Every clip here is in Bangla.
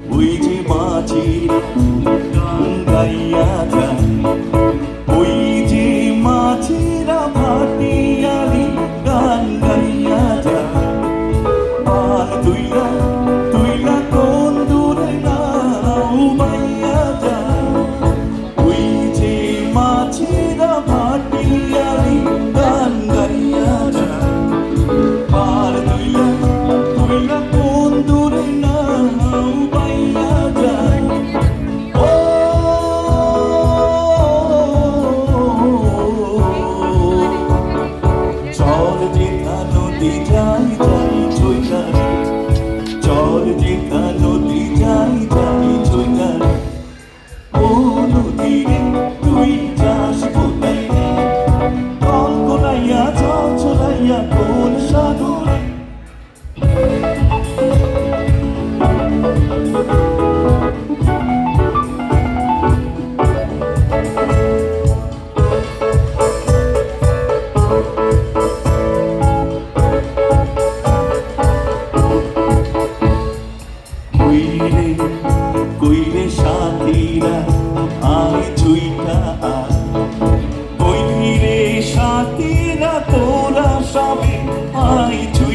每天晚 চল যেতা নদী যাই যাই চৈতালি চল যেতা নদী যাই যাই চৈতালি ও নদী রে তুই যাস কোথায় রে কল কোলাইয়া চল চলাইয়া কোথায় shall be mine to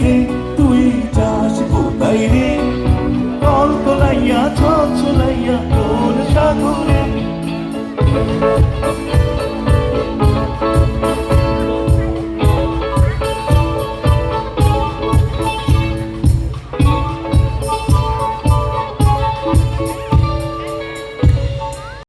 রে তুই যাস কোথায় রে কল কলাইয়া ছলাইয়া তোর সাধুরে